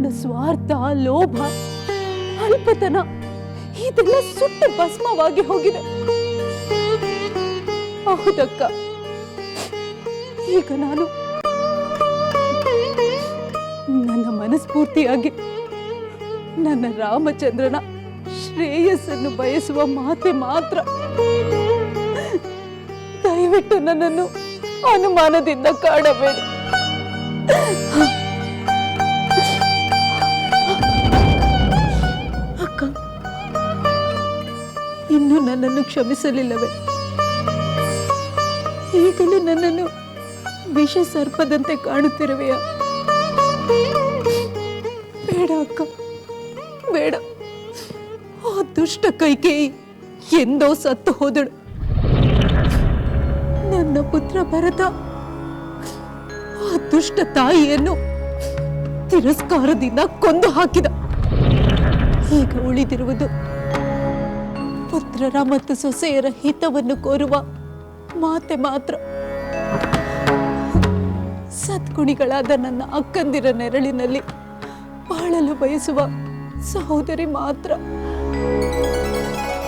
ನನ್ನ ಸ್ವಾರ್ಥ, ಲೋಭ, ಅಲ್ಪತನ, ಇದೆಲ್ಲ ಸುಟ್ಟು ಭಸ್ಮವಾಗಿ ಹೋಗಿದೆ. ಹೌದಕ್ಕ. ಈಗ ನಾನು ನನ್ನ ಮನಸ್ಫೂರ್ತಿಯಾಗಿ ನನ್ನ ರಾಮಚಂದ್ರನ ಶ್ರೇಯಸ್ಸನ್ನು ಬಯಸುವ ಮಾತೆ ಮಾತ್ರ. ದಯವಿಟ್ಟು ನನ್ನನ್ನು ಅನುಮಾನದಿಂದ ಕಾಡಬೇಡಿ. ನನ್ನನ್ನು ಕ್ಷಮಿಸಲಿಲ್ಲವೇ. ಈಗಲೂ ನನ್ನನ್ನು ವಿಷ ಸರ್ಪದಂತೆ ಕಾಣುತ್ತಿರುವೆಯ? ಬೇಡ ಅಕ್ಕ, ಬೇಡ. ಆ ದುಷ್ಟ ಕೈಕೇಯಿ ಎಂದೋ ಸತ್ತು ಹೋದಳು. ನನ್ನ ಪುತ್ರ ಭರತ, ಆ ದುಷ್ಟ ತಾಯಿಯನ್ನು ತಿರಸ್ಕಾರದಿಂದ ಕೊಂದು ಹಾಕಿದ. ಈಗ ಉಳಿದಿರುವುದು ಪುತ್ರರ ಮತ್ತು ಸೊಸೆಯರ ಹಿತವನ್ನು ಕೋರುವ ಮಾತೆ ಮಾತ್ರ. ಸದ್ಗುಣಿಗಳಾದ ನನ್ನ ಅಕ್ಕಂದಿರ ನೆರಳಿನಲ್ಲಿ ಬಾಳಲು ಬಯಸುವ ಸಹೋದರಿ ಮಾತ್ರ.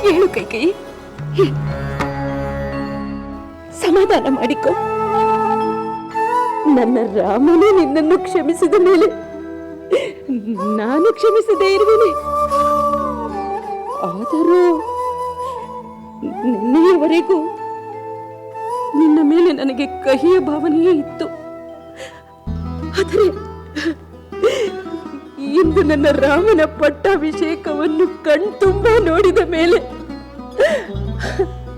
ಹೇಳು ಕೈಕೈ. ಸಮಾಧಾನ ಮಾಡಿಕೊ. ನನ್ನ ರಾಮನೇ ನಿನ್ನನ್ನು ಕ್ಷಮಿಸಿದ ಮೇಲೆ ನಾನು ಕ್ಷಮಿಸದೇ ಇರುವೆ ಆದರೂ ನಿನ್ನೆಯವರೆಗೂ ನಿನ್ನ ಮೇಲೆ ನನಗೆ ಕಹಿಯ ಭಾವನೆಯೇ ಇತ್ತು. ಆದರೆ ಇಂದು ನನ್ನ ರಾಮನ ಪಟ್ಟಾಭಿಷೇಕವನ್ನು ಕಣ್ತುಂಬ ನೋಡಿದ ಮೇಲೆ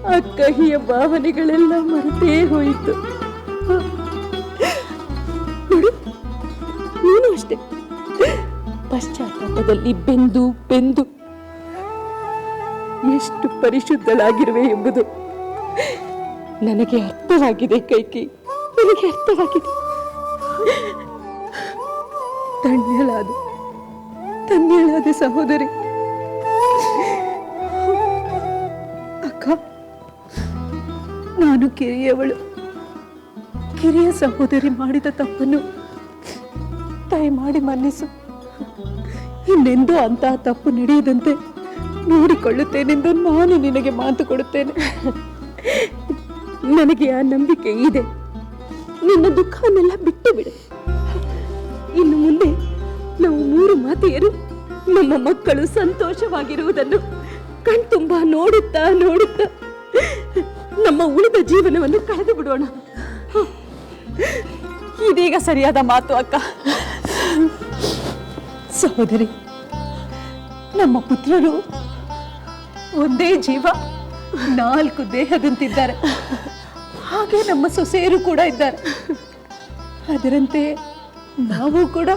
ಆ ಕಹಿಯ ಭಾವನೆಗಳೆಲ್ಲ ಮರೆತೇ ಹೋಯಿತು. ನೀನು ಅಷ್ಟೇ. ಪಶ್ಚಾತ್ತಾಪದಲ್ಲಿ ಬೆಂದು ಬೆಂದು ಎಷ್ಟು ಪರಿಶುದ್ಧಳಾಗಿರುವೆ ಎಂಬುದು ನನಗೆ ಅರ್ಥವಾಗಿದೆ, ಕೈಕಿ. ನನಗೆ ಅರ್ಥವಾಗಿದೆ. ಧನ್ಯಳಾದ ಧನ್ಯಳಾದ ಸಹೋದರಿ. ಅಕ್ಕ, ನಾನು ಕಿರಿಯವಳು. ಕಿರಿಯ ಸಹೋದರಿ ಮಾಡಿದ ತಪ್ಪನ್ನು ತಾಯಿ ಮಾಡಿ ಮನ್ನಿಸು. ಇನ್ನೆಂದೂ ಅಂತಹ ತಪ್ಪು ನಡೆಯದಂತೆ ನೋಡಿಕೊಳ್ಳುತ್ತೇನೆಂದು ನಾನು ನಿನಗೆ ಮಾತು ಕೊಡುತ್ತೇನೆ. ನನಗೆ ಆ ನಂಬಿಕೆ ಇದೆ. ನಿನ್ನ ದುಃಖವನ್ನೆಲ್ಲ ಬಿಟ್ಟು ಬಿಡು ಇನ್ನು ಮುಂದೆ ನಾವು ಮೂರು ಮಾತೆಯರು, ನಮ್ಮ ಮಕ್ಕಳು ಸಂತೋಷವಾಗಿರುವುದನ್ನು ಕಣ್ತುಂಬ ನೋಡುತ್ತಾ ನೋಡುತ್ತಾ ನಮ್ಮ ಉಳಿದ ಜೀವನವನ್ನು ಕಳೆದು ಬಿಡೋಣ ಇದೀಗ ಸರಿಯಾದ ಮಾತು ಅಕ್ಕ. ಸಹೋದರಿ, ನಮ್ಮ ಪುತ್ರರು ಒಂದೇ ಜೀವ, ನಾಲ್ಕು ದೇಹದಂತಿದ್ದಾರೆ. ಹಾಗೆ ನಮ್ಮ ಸೊಸೆಯರು ಕೂಡ ಇದ್ದಾರೆ. ಅದರಂತೆ ನಾವು ಕೂಡ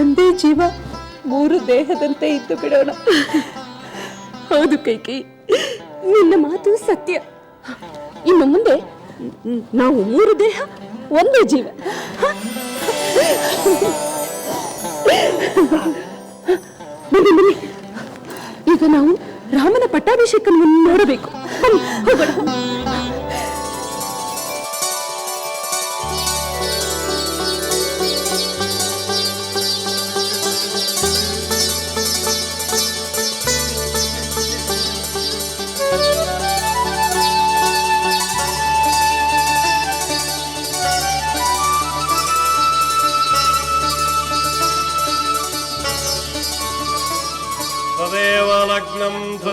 ಒಂದೇ ಜೀವ, ಮೂರು ದೇಹದಂತೆ ಇದ್ದು ಬಿಡೋಣ. ಹೌದು ಕೈಕಿ, ನಿನ್ನ ಮಾತು ಸತ್ಯ. ಇನ್ನು ಮುಂದೆ ನಾವು ಮೂರು ದೇಹ, ಒಂದೇ ಜೀವ. ಬನ್ನಿ ಬನ್ನಿ. ಈಗ ನಾವು ರಾಮನ ಪಟ್ಟಾಭಿಷೇಕವನ್ನು ನೋಡಬೇಕು. ಹೋಗೋಣ.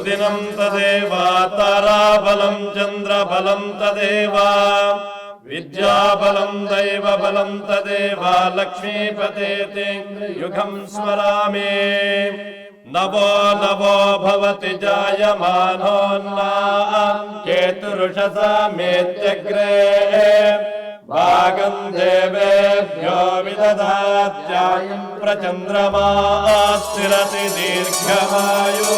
सुदिनं तदेव ताराबलं चन्द्रबलं तदेव, विद्याबलं दैवबलं तदेव, लक्ष्मीपते ते युगं स्मरामि। नवो नवो भवति जायमानोन्ना केतुरुषसा मेत्यग्रे भागं देवेभ्यो विदधात्यायं प्रचन्द्रमा स्थिरति दीर्घमायु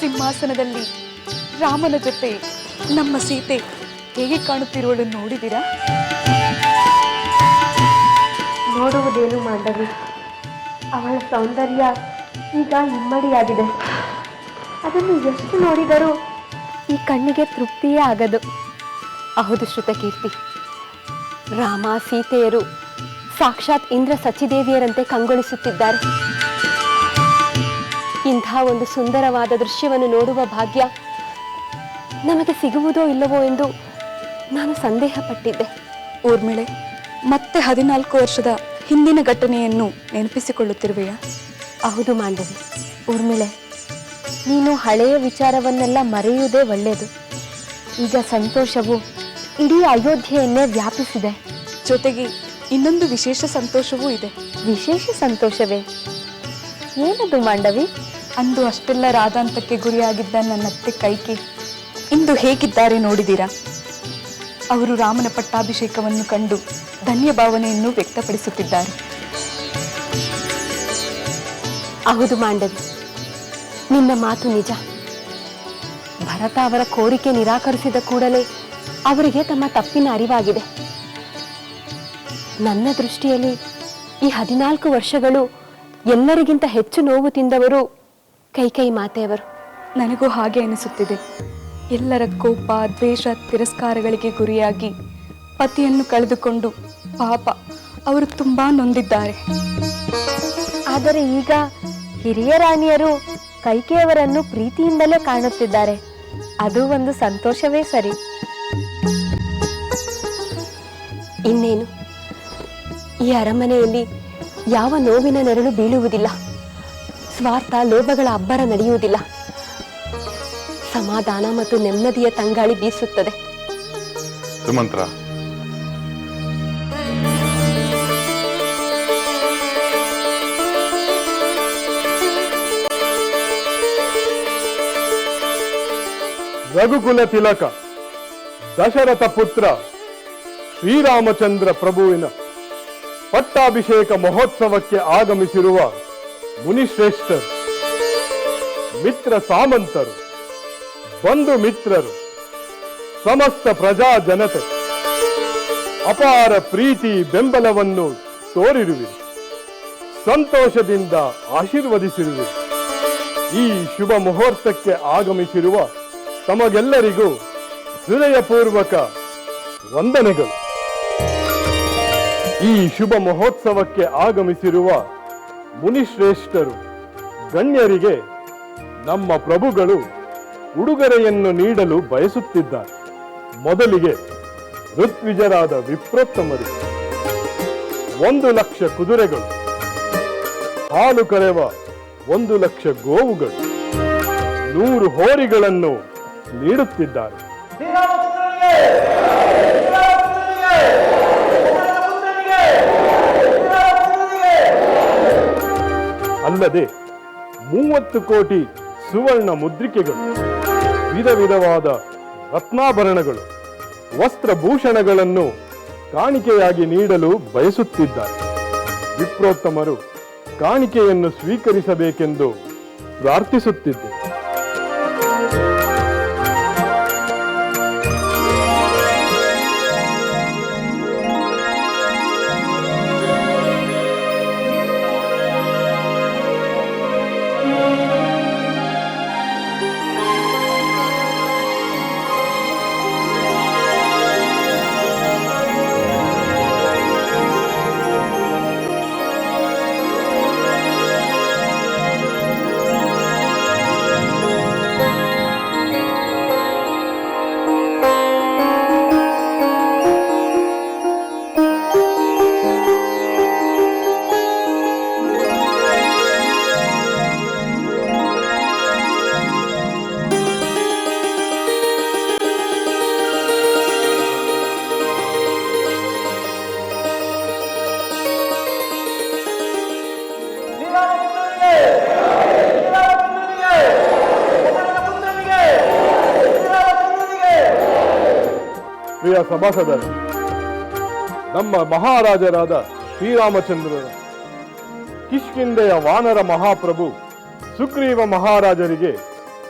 ಸಿಂಹಾಸನದಲ್ಲಿ ರಾಮನ ಜೊತೆ ನಮ್ಮ ಸೀತೆ ಹೇಗೆ ಕಾಣುತ್ತಿರುವಳು ನೋಡಿದಿರಾ? ನೋಡುವುದೇನು ಮಾಂಡವಿ ಅವಳ ಸೌಂದರ್ಯ ಈಗ ಇಮ್ಮಡಿಯಾಗಿದೆ ಅದನ್ನು ಎಷ್ಟು ನೋಡಿದರೂ ಈ ಕಣ್ಣಿಗೆ ತೃಪ್ತಿಯೇ ಆಗದು. ಹೌದು ಶ್ರುತಕೀರ್ತಿ. ರಾಮ ಸೀತೆಯರು ಸಾಕ್ಷಾತ್ ಇಂದ್ರ ಸಚಿದೇವಿಯರಂತೆ ಕಂಗೊಳಿಸುತ್ತಿದ್ದಾರೆ. ಇಂಥ ಒಂದು ಸುಂದರವಾದ ದೃಶ್ಯವನ್ನು ನೋಡುವ ಭಾಗ್ಯ ನಮಗೆ ಸಿಗುವುದೋ ಇಲ್ಲವೋ ಎಂದು ನಾನು ಸಂದೇಹ ಪಟ್ಟಿದ್ದೆ ಊರ್ಮಿಳೆ ಮತ್ತೆ ಹದಿನಾಲ್ಕು ವರ್ಷದ ಹಿಂದಿನ ಘಟನೆಯನ್ನು ನೆನಪಿಸಿಕೊಳ್ಳುತ್ತಿರುವೆಯಾ? ಹೌದು ಮಾಂಡವಿ. ಊರ್ಮಿಳೆ ನೀನು ಹಳೆಯ ವಿಚಾರವನ್ನೆಲ್ಲ ಮರೆಯುವುದೇ ಒಳ್ಳೆಯದು. ಈಗ ಸಂತೋಷವು ಇಡೀ ಅಯೋಧ್ಯೆಯನ್ನೇ ವ್ಯಾಪಿಸಿದೆ. ಜೊತೆಗೆ ಇನ್ನೊಂದು ವಿಶೇಷ ಸಂತೋಷವೂ ಇದೆ. ವಿಶೇಷ ಸಂತೋಷವೇ? ಏನದು ಮಾಂಡವಿ? ಅಂದು ಅಷ್ಟೆಲ್ಲ ರಾಧಾಂತಕ್ಕೆ ಗುರಿಯಾಗಿದ್ದ ನನ್ನತ್ತೆ ಕೈಕಿ. ಇಂದು ಹೇಗಿದ್ದಾರೆ ನೋಡಿದ್ದೀರಾ ಅವರು ರಾಮನ ಪಟ್ಟಾಭಿಷೇಕವನ್ನು ಕಂಡು ಧನ್ಯ ಭಾವನೆಯನ್ನು ವ್ಯಕ್ತಪಡಿಸುತ್ತಿದ್ದಾರೆ. ಹೌದು ಮಾಂಡವಿ ನಿನ್ನ ಮಾತು ನಿಜ. ಭರತ ಅವರ ಕೋರಿಕೆ ನಿರಾಕರಿಸಿದ ಕೂಡಲೇ ಅವರಿಗೆ ತಮ್ಮ ತಪ್ಪಿನ ಅರಿವಾಗಿದೆ. ನನ್ನ ದೃಷ್ಟಿಯಲ್ಲಿ ಈ ಹದಿನಾಲ್ಕು ವರ್ಷಗಳು ಎಲ್ಲರಿಗಿಂತ ಹೆಚ್ಚು ನೋವು ತಿಂದವರು ಕೈಕೈ ಮಾತೆಯವರು. ನನಗೂ ಹಾಗೆ ಅನಿಸುತ್ತಿದೆ. ಎಲ್ಲರ ಕೋಪ, ದ್ವೇಷ, ತಿರಸ್ಕಾರಗಳಿಗೆ ಗುರಿಯಾಗಿ ಪತಿಯನ್ನು ಕಳೆದುಕೊಂಡು ಪಾಪ ಅವರು ತುಂಬಾ ನೊಂದಿದ್ದಾರೆ. ಆದರೆ ಈಗ ಹಿರಿಯ ರಾಣಿಯರು ಕೈಕೆಯವರನ್ನು ಪ್ರೀತಿಯಿಂದಲೇ ಕಾಣುತ್ತಿದ್ದಾರೆ. ಅದು ಒಂದು ಸಂತೋಷವೇ ಸರಿ. ಇನ್ನೇನು? ಈ ಅರಮನೆಯಲ್ಲಿ ಯಾವ ನೋವಿನ ನೆರಳು ಬೀಳುವುದಿಲ್ಲ. ಸ್ವಾರ್ಥ, ಲೋಭಗಳ ಅಬ್ಬರ ನಡೆಯುವುದಿಲ್ಲ. ಸಮಾಧಾನ ಮತ್ತು ನೆಮ್ಮದಿಯ ತಂಗಾಳಿ ಬೀಸುತ್ತದೆ. ಸುಮಂತ್ರ. ರಘುಕುಲ ತಿಲಕ ದಶರಥ ಪುತ್ರ ಶ್ರೀರಾಮಚಂದ್ರ ಪ್ರಭುವಿನ ಪಟ್ಟಾಭಿಷೇಕ ಮಹೋತ್ಸವಕ್ಕೆ ಆಗಮಿಸಿರುವ ಮುನಿಶ್ರೇಷ್ಠರು ಮಿತ್ರ ಸಾಮಂತರು. ಬಂಧು ಮಿತ್ರರು, ಸಮಸ್ತ ಪ್ರಜಾ ಜನತೆ, ಅಪಾರ ಪ್ರೀತಿ ಬೆಂಬಲವನ್ನು ತೋರಿರುವಿರಿ, ಸಂತೋಷದಿಂದ ಆಶೀರ್ವದಿಸಿರುವಿರಿ. ಈ ಶುಭ ಮುಹೂರ್ತಕ್ಕೆ ಆಗಮಿಸಿರುವ ತಮಗೆಲ್ಲರಿಗೂ ಹೃದಯಪೂರ್ವಕ ವಂದನೆಗಳು. ಈ ಶುಭ ಮಹೋತ್ಸವಕ್ಕೆ ಆಗಮಿಸಿರುವ ಮುನಿಶ್ರೇಷ್ಠರು, ಗಣ್ಯರಿಗೆ ನಮ್ಮ ಪ್ರಭುಗಳು ಉಡುಗೊರೆಯನ್ನು ನೀಡಲು ಬಯಸುತ್ತಿದ್ದಾರೆ. ಮೊದಲಿಗೆ ಋತ್ವಿಜರಾದ ವಿಪ್ರೋತ್ತಮರಿಗೆ ಒಂದು ಲಕ್ಷ ಕುದುರೆಗಳು. ಹಾಲು ಕರೆವ ಒಂದು ಲಕ್ಷ ಗೋವುಗಳು. ನೂರು ಹೋರಿಗಳನ್ನು ನೀಡುತ್ತಿದ್ದಾರೆ. ಅಲ್ಲದೆ ಮೂವತ್ತು ಕೋಟಿ ಸುವರ್ಣ ಮುದ್ರಿಕೆಗಳು. ವಿಧ ವಿಧವಾದ ರತ್ನಾಭರಣಗಳು ವಸ್ತ್ರಭೂಷಣಗಳನ್ನು ಕಾಣಿಕೆಯಾಗಿ ನೀಡಲು ಬಯಸುತ್ತಿದ್ದಾರೆ. ವಿಪ್ರೋತ್ತಮರು ಕಾಣಿಕೆಯನ್ನು ಸ್ವೀಕರಿಸಬೇಕೆಂದು ಪ್ರಾರ್ಥಿಸುತ್ತಿದ್ದೆ ಸಭಾಸದರು. ನಮ್ಮ ಮಹಾರಾಜರಾದ ಶ್ರೀರಾಮಚಂದ್ರರು ಕಿಷ್ಕಿಂದೆಯ ವಾನರ ಮಹಾಪ್ರಭು ಸುಗ್ರೀವ ಮಹಾರಾಜರಿಗೆ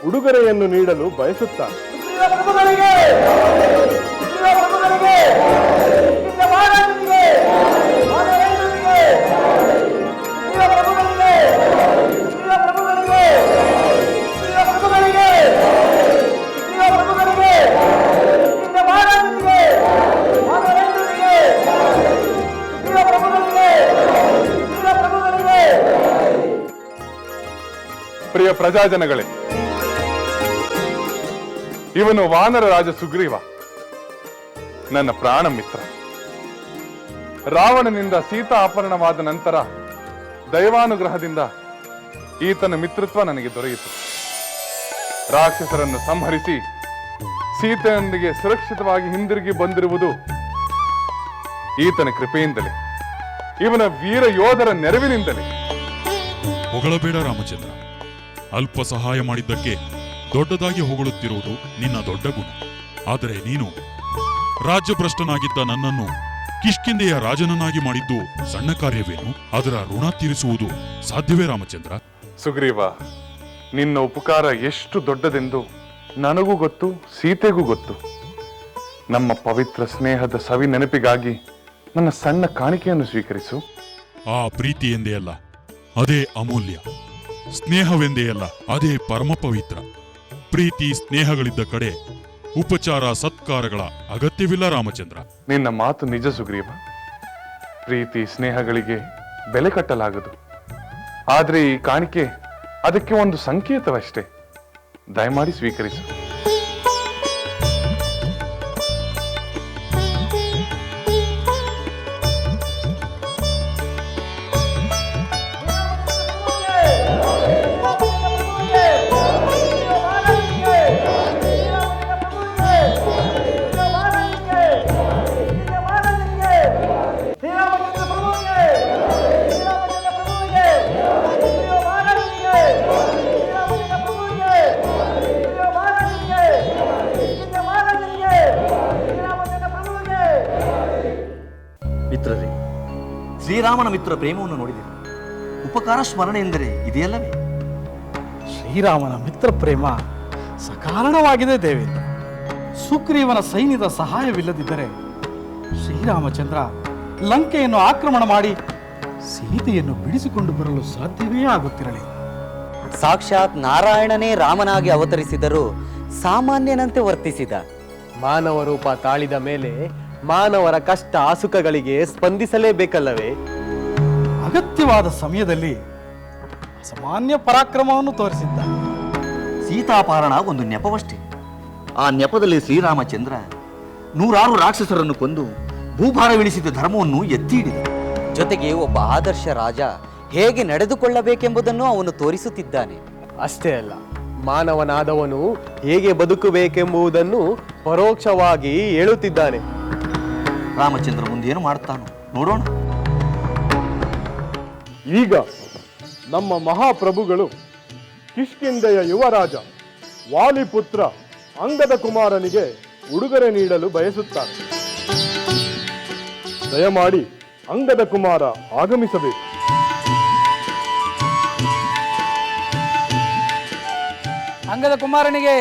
ಉಡುಗೊರೆಯನ್ನು ನೀಡಲು ಬಯಸುತ್ತಾರೆ. ಪ್ರಿಯ ಪ್ರಜಾಜನಗಳೇ, ಇವನು ವಾನರ ರಾಜ ಸುಗ್ರೀವ, ನನ್ನ ಪ್ರಾಣ ಮಿತ್ರ. ರಾವಣನಿಂದ ಸೀತಾ ಅಪಹರಣವಾದ ನಂತರ ದೈವಾನುಗ್ರಹದಿಂದ ಈತನ ಮಿತ್ರತ್ವ ನನಗೆ ದೊರೆಯಿತು. ರಾಕ್ಷಸರನ್ನು ಸಂಹರಿಸಿ ಸೀತೆಯೊಂದಿಗೆ ಸುರಕ್ಷಿತವಾಗಿ ಹಿಂದಿರುಗಿ ಬಂದಿರುವುದು ಈತನ ಕೃಪೆಯಿಂದಲೇ. ಇವನ ವೀರ ಯೋಧರ ನೆರವಿನಿಂದಲೇ. ರಾಮಚಂದ್ರ. ಅಲ್ಪ ಸಹಾಯ ಮಾಡಿದ್ದಕ್ಕೆ ದೊಡ್ಡದಾಗಿ ಹೊಗಳುತ್ತಿರುವುದು ನಿನ್ನ ದೊಡ್ಡ ಗುಣ. ಆದರೆ ನೀನು ರಾಜ್ಯಭ್ರಷ್ಟನಾಗಿದ್ದ ನನ್ನನ್ನು ಕಿಷ್ಕಿಂದೆಯ ರಾಜನನ್ನಾಗಿ ಮಾಡಿದ್ದು ಸಣ್ಣ ಕಾರ್ಯವೇನು? ಅದರ ಋಣ ತೀರಿಸುವುದು ಸಾಧ್ಯವೇ ರಾಮಚಂದ್ರ? ಸುಗ್ರೀವ ನಿನ್ನ ಉಪಕಾರ ಎಷ್ಟು ದೊಡ್ಡದೆಂದು ನನಗೂ ಗೊತ್ತು ಸೀತೆಗೂ ಗೊತ್ತು. ನಮ್ಮ ಪವಿತ್ರ ಸ್ನೇಹದ ಸವಿ ನೆನಪಿಗಾಗಿ ನನ್ನ ಸಣ್ಣ ಕಾಣಿಕೆಯನ್ನು ಸ್ವೀಕರಿಸು. ಆ ಪ್ರೀತಿ ಎಂದೇ ಅಲ್ಲ ಅದೇ ಅಮೂಲ್ಯ. ಸ್ನೇಹವೆಂದೇ ಅಲ್ಲ, ಅದೇ ಪರಮ ಪವಿತ್ರ. ಪ್ರೀತಿ ಸ್ನೇಹಗಳಿದ್ದ ಕಡೆ ಉಪಚಾರ ಸತ್ಕಾರಗಳ ಅಗತ್ಯವಿಲ್ಲ ರಾಮಚಂದ್ರ. ನಿನ್ನ ಮಾತು ನಿಜ ಸುಗ್ರೀವ. ಪ್ರೀತಿ ಸ್ನೇಹಗಳಿಗೆ ಬೆಲೆ ಕಟ್ಟಲಾಗದು. ಆದ್ರೆ ಈ ಕಾಣಿಕೆ ಅದಕ್ಕೆ ಒಂದು ಸಂಕೇತವಷ್ಟೇ. ದಯಮಾಡಿ ಸ್ವೀಕರಿಸು. ಶ್ರೀರಾಮನ ಮಿತ್ರ ಪ್ರೇಮವನ್ನು ನೋಡಿದೆ. ಉಪಕಾರ ಸ್ಮರಣೆ ಎಂದರೆ ಇದೆಯಲ್ಲವೇ? ಶ್ರೀರಾಮನ ಮಿತ್ರ ಪ್ರೇಮ ಸಕಾರಣವಾಗಿದೆ ದೇವೇಂದ್ರ ಸುಗ್ರೀವನ ಸೈನ್ಯದ ಸಹಾಯವಿಲ್ಲದಿದ್ದರೆ ಶ್ರೀರಾಮಚಂದ್ರ ಲಂಕೆಯನ್ನು ಆಕ್ರಮಣ ಮಾಡಿ ಸೀತೆಯನ್ನು ಬಿಡಿಸಿಕೊಂಡು ಬರಲು ಸಾಧ್ಯವೇ ಆಗುತ್ತಿರಲಿಲ್ಲ ಸಾಕ್ಷಾತ್ ನಾರಾಯಣನೇ ರಾಮನಾಗಿ ಅವತರಿಸಿದರೂ ಸಾಮಾನ್ಯನಂತೆ ವರ್ತಿಸಿದ. ಮಾನವ ರೂಪ ತಾಳಿದ ಮೇಲೆ ಮಾನವರ ಕಷ್ಟ ಆಸುಕಗಳಿಗೆ ಸ್ಪಂದಿಸಲೇಬೇಕಲ್ಲವೇ? ಅಗತ್ಯವಾದ ಸಮಯದಲ್ಲಿ ಅಸಾಮಾನ್ಯ ಪರಾಕ್ರಮವನ್ನು ತೋರಿಸಿದ್ದ. ಸೀತಾಪಾರಣ ಒಂದು ನೆಪವಷ್ಟೇ. ಆ ನೆಪದಲ್ಲಿ ಶ್ರೀರಾಮಚಂದ್ರ ನೂರಾರು ರಾಕ್ಷಸರನ್ನು ಕೊಂದು ಭೂಭಾರವಿಳಿಸಿದ ಧರ್ಮವನ್ನು ಎತ್ತಿ ಹಿಡಿದ ಜೊತೆಗೆ ಒಬ್ಬ ಆದರ್ಶ ರಾಜ ಹೇಗೆ ನಡೆದುಕೊಳ್ಳಬೇಕೆಂಬುದನ್ನು ಅವನು ತೋರಿಸುತ್ತಿದ್ದಾನೆ. ಅಷ್ಟೇ ಅಲ್ಲ ಮಾನವನಾದವನು ಹೇಗೆ ಬದುಕಬೇಕೆಂಬುದನ್ನು ಪರೋಕ್ಷವಾಗಿ ಹೇಳುತ್ತಿದ್ದಾನೆ. ರಾಮಚಂದ್ರ ಮುಂದೇನು ಮಾಡ್ತಾನೋ ನೋಡೋಣ. ಈಗ ನಮ್ಮ ಮಹಾಪ್ರಭುಗಳು ಕಿಷ್ಕಿಂದೆಯ ಯುವರಾಜ ವಾಲಿಪುತ್ರ ಅಂಗದ ಕುಮಾರನಿಗೆ ಉಡುಗೊರೆ ನೀಡಲು ಬಯಸುತ್ತಾರೆ. ದಯಮಾಡಿ ಅಂಗದ ಕುಮಾರ ಆಗಮಿಸಬೇಕು. ಅಂಗದ ಕುಮಾರನಿಗೆ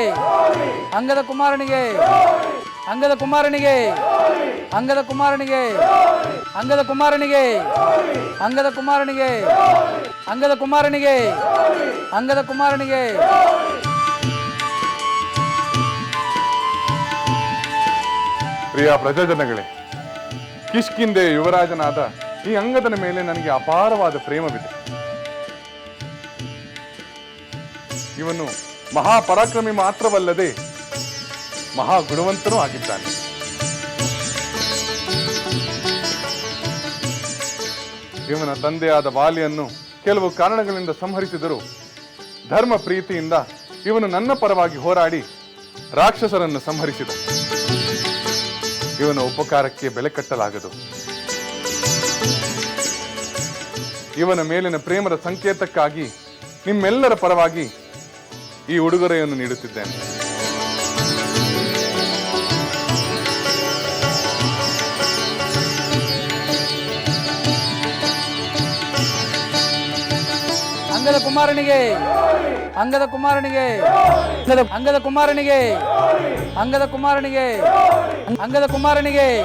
ಅಂಗದ ಕುಮಾರನಿಗೆ ಅಂಗದ ಕುಮಾರನಿಗೆ ಅಂಗದ ಕುಮಾರನಿಗೆ ಅಂಗದ ಕುಮಾರನಿಗೆ ಅಂಗದ ಕುಮಾರನಿಗೆ ಅಂಗದ ಕುಮಾರನಿಗೆ ಅಂಗದ ಕುಮಾರನಿಗೆ. ಪ್ರಿಯ ಪ್ರಜಾಜನಗಳೇ ಕಿಷ್ಕಿಂದೆ ಯುವರಾಜನಾದ ಈ ಅಂಗದನ ಮೇಲೆ ನನಗೆ ಅಪಾರವಾದ ಪ್ರೇಮವಿದೆ. ಇವನು ಮಹಾಪರಾಕ್ರಮಿ ಮಾತ್ರವಲ್ಲದೆ ಮಹಾ ಗುಣವಂತನೂ ಆಗಿದ್ದಾನೆ. ಇವನ ತಂದೆಯಾದ ವಾಲಿಯನ್ನು ಕೆಲವು ಕಾರಣಗಳಿಂದ ಸಂಹರಿಸಿದರು ಧರ್ಮ ಪ್ರೀತಿಯಿಂದ ಇವನು ನನ್ನ ಪರವಾಗಿ ಹೋರಾಡಿ ರಾಕ್ಷಸರನ್ನು ಸಂಹರಿಸಿದ. ಇವನ ಉಪಕಾರಕ್ಕೆ ಬೆಲೆ ಕಟ್ಟಲಾಗದು. ಇವನ ಮೇಲಿನ ಪ್ರೇಮದ ಸಂಕೇತಕ್ಕಾಗಿ ನಿಮ್ಮೆಲ್ಲರ ಪರವಾಗಿ ಈ ಉಡುಗೊರೆಯನ್ನು ನೀಡುತ್ತಿದ್ದೇನೆ. ಅಂಗದ ಕುಮಾರನಿಗೆ ಅಂಗದ ಕುಮಾರನಿಗೆ, ಅಂಗದ- ಕುಮಾರನಿಗೆ, ಅಂಗದ ಕುಮಾರನಿಗೆ ಅಂಗದ ಕುಮಾರನಿಗೆ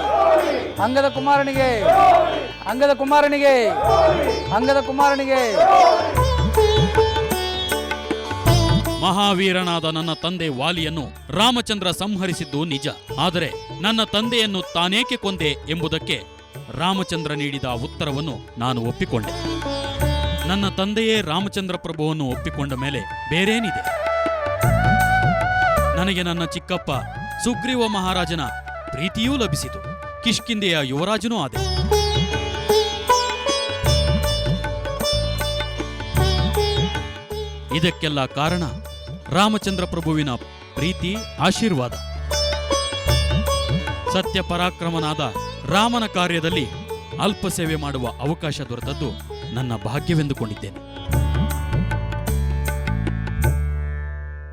ಅಂಗದ ಕುಮಾರನಿಗೆ ಅಂಗದ ಕುಮಾರನಿಗೆ ಅಂಗದ ಕುಮಾರನಿಗೆ. ಮಹಾವೀರನಾದ ನನ್ನ ತಂದೆ ವಾಲಿಯನ್ನು ರಾಮಚಂದ್ರ ಸಂಹರಿಸಿದ್ದು ನಿಜ. ಆದರೆ ನನ್ನ ತಂದೆಯನ್ನು ತಾನೇಕೆ ಕೊಂದೆ ಎಂಬುದಕ್ಕೆ ರಾಮಚಂದ್ರ ನೀಡಿದ ಉತ್ತರವನ್ನು ನಾನು ಒಪ್ಪಿಕೊಂಡೆ. ನನ್ನ ತಂದೆಯೇ ರಾಮಚಂದ್ರ ಪ್ರಭುವನ್ನು ಒಪ್ಪಿಕೊಂಡ ಮೇಲೆ ಬೇರೇನಿದೆ? ನನಗೆ ನನ್ನ ಚಿಕ್ಕಪ್ಪ ಸುಗ್ರೀವ ಮಹಾರಾಜನ ಪ್ರೀತಿಯೂ ಲಭಿಸಿತು. ಕಿಷ್ಕಿಂದೆಯ ಯುವರಾಜನೂ ಆದೆ. ಇದಕ್ಕೆಲ್ಲ ಕಾರಣ ರಾಮಚಂದ್ರ ಪ್ರಭುವಿನ ಪ್ರೀತಿ, ಆಶೀರ್ವಾದ. ಸತ್ಯ ಪರಾಕ್ರಮನಾದ ರಾಮನ ಕಾರ್ಯದಲ್ಲಿ ಅಲ್ಪ ಸೇವೆ ಮಾಡುವ ಅವಕಾಶ ದೊರೆತದ್ದು ನನ್ನ ಭಾಗ್ಯವೆಂದುಕೊಂಡಿದ್ದೇನೆ.